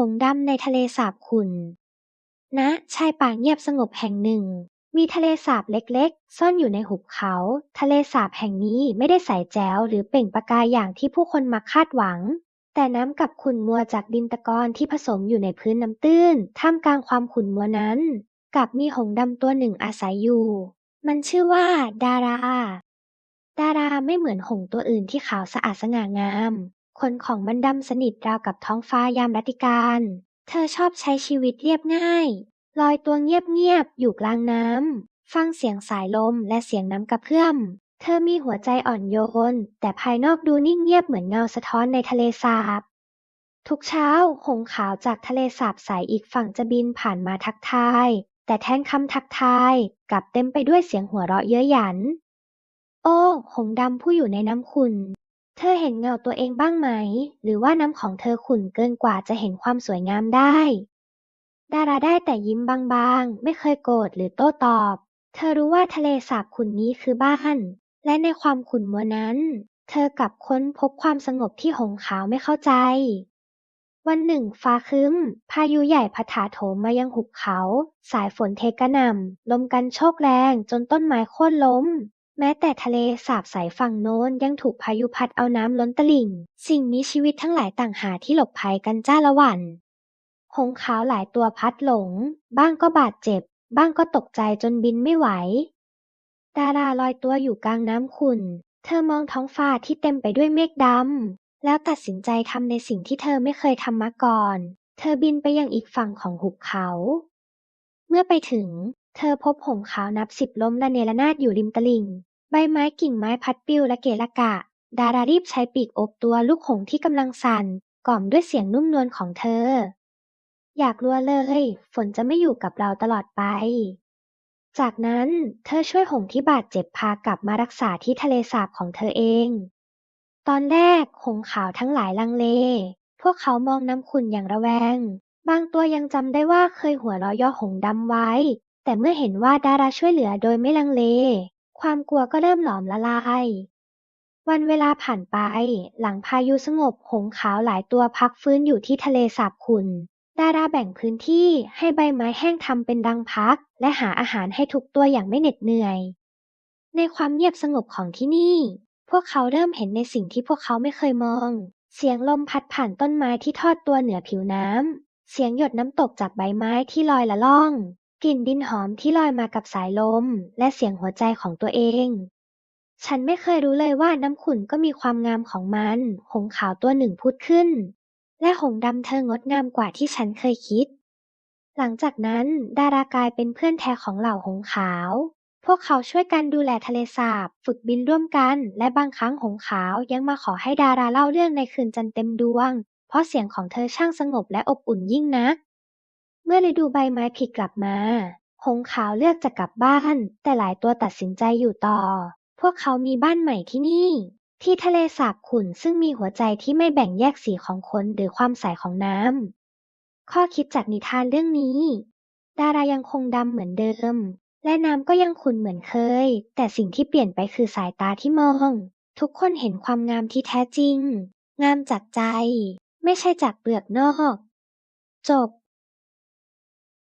หงดำในทะเลสาบขุ่นณชายป่าเงียบสงบแห่งหนึ่ง มีทะเลสาบเล็กๆ ซ่อนอยู่ในหุบเขา ทะเลสาบแห่งนี้ไม่ได้ใสแจ๋วหรือเปล่งประกายอย่างที่ผู้คนมักคาดหวัง แต่น้ำกับขุ่นมัวจากดินตะกอนที่ผสมอยู่ในพื้นน้ำตื้น ท่ามกลางความขุ่นมัวนั้น กับมีหงดำตัวหนึ่งอาศัยอยู่ มันชื่อว่า ดารา ดาราไม่เหมือนหงตัวอื่นที่ขาวสะอาดสง่างาม ขนของมันดำสนิทราวกับท้องฟ้ายามรัติการ เธอชอบใช้ชีวิตเรียบง่าย ลอยตัวเงียบๆอยู่กลางน้ำ ฟังเสียงสายลมและเสียงน้ำกระเพื่อม เธอมีหัวใจอ่อนโยน แต่ภายนอกดูนิ่งเงียบเหมือนเงาสะท้อนในทะเลสาบ ทุกเช้าหงส์ขาวจากทะเลสาบสายอีกฝั่งจะบินผ่านมาทักทาย แต่แทนคำทักทายกลับเต็มไปด้วยเสียงหัวเราะเย้ยหยัน โอ้หงดำผู้อยู่ในน้ำขุ่น เธอเห็นเงาตัวเองบ้างไหม หรือว่าน้ำของเธอขุ่นเกินกว่าจะเห็นความสวยงามได้ ดาราได้แต่ยิ้มบางๆ ไม่เคยโกรธหรือโต้ตอบ เธอรู้ว่าทะเลสาบขุ่นนี้คือบ้าน และในความขุ่นมัวนั้น เธอกลับค้นพบความสงบที่หงขาวไม่เข้าใจ วันหนึ่งฟ้าคึ้มพายุใหญ่พัดถาโถมมายังหุบเขา สายฝนเทกระหน่ำลมกันโชกแรงจนต้นไม้โค่นล้ม แม้แต่ทะเลสาบสายฝั่งโน้นยังถูกพายุพัดเอาน้ำล้นตลิ่ง สิ่งมีชีวิตทั้งหลายต่างหาที่หลบภัยกันจ้าละวัน หงส์ขาวหลายตัวพัดหลง บ้างก็บาดเจ็บ บ้างก็ตกใจจนบินไม่ไหว ดาราลอยตัวอยู่กลางน้ำขุ่น เธอมองท้องฟ้าที่เต็มไปด้วยเมฆดำ แล้วตัดสินใจทำในสิ่งที่เธอไม่เคยทำมาก่อน เธอบินไปยังอีกฝั่งของหุบเขา เมื่อไปถึง เธอพบหงส์ขาวนับสิบล้มระเนระนาดอยู่ริมตลิ่ง ใบไม้กิ่งไม้พัดปลิวละเกะละกะ ดารารีบใช้ปีกอบตัวลูกหงที่กำลังสั่น กล่อมด้วยเสียงนุ่มนวลของเธอ อยากลัวเลย ฝนจะไม่อยู่กับเราตลอดไป จากนั้นเธอช่วยหงที่บาดเจ็บพากลับมารักษาที่ทะเลสาบของเธอเอง ตอนแรกหงขาวทั้งหลายลังเล พวกเขามองน้ำขุ่นอย่างระแวง บางตัวยังจำได้ว่าเคยหัวเราะย่อหงดำไว้ แต่เมื่อเห็นว่าดาราช่วยเหลือโดยไม่ลังเล ความกลัวก็เริ่มหลอมละลายวันเวลาผ่านไป หลังพายุสงบหงขาวหลายตัวพักฟื้นอยู่ที่ทะเลสาบขุ่นดาราแบ่งพื้นที่ให้ใบไม้แห้งทำเป็นรังพัก และหาอาหารให้ทุกตัวอย่างไม่เหน็ดเหนื่อย ในความเงียบสงบของที่นี่ พวกเขาเริ่มเห็นในสิ่งที่พวกเขาไม่เคยมอง เสียงลมพัดผ่านต้นไม้ที่ทอดตัวเหนือผิวน้ำ เสียงหยดน้ำตกจากใบไม้ที่ลอยละล่อง กลิ่นดินหอมที่ลอยมากับสายลม และเสียงหัวใจของตัวเอง ฉันไม่เคยรู้เลยว่าน้ำขุ่นก็มีความงามของมัน หงขาวตัวหนึ่งพูดขึ้น และหงดำเธองดงามกว่าที่ฉันเคยคิด หลังจากนั้นดารากลายเป็นเพื่อนแท้ของเหล่าหงขาว พวกเขาช่วยกันดูแลทะเลสาบ ฝึกบินร่วมกัน และบางครั้งหงขาวยังมาขอให้ดาราเล่าเรื่องในคืนจันทร์เต็มดวง เพราะเสียงของเธอช่างสงบและอบอุ่นยิ่งนัก เมื่อฤดูใบไม้ผลิกลับมา หงขาวเลือกจะกลับบ้าน แต่หลายตัวตัดสินใจอยู่ต่อ พวกเขามีบ้านใหม่ที่นี่ ที่ทะเลสาบขุ่นซึ่งมีหัวใจที่ไม่แบ่งแยกสีของคนหรือความใสของน้ำ ข้อคิดจากนิทานเรื่องนี้ ดารายังคงดำเหมือนเดิม และน้ำก็ยังขุ่นเหมือนเคย แต่สิ่งที่เปลี่ยนไปคือสายตาที่มอง ทุกคนเห็นความงามที่แท้จริง งามจากใจ ไม่ใช่จากเปลือกนอก จบ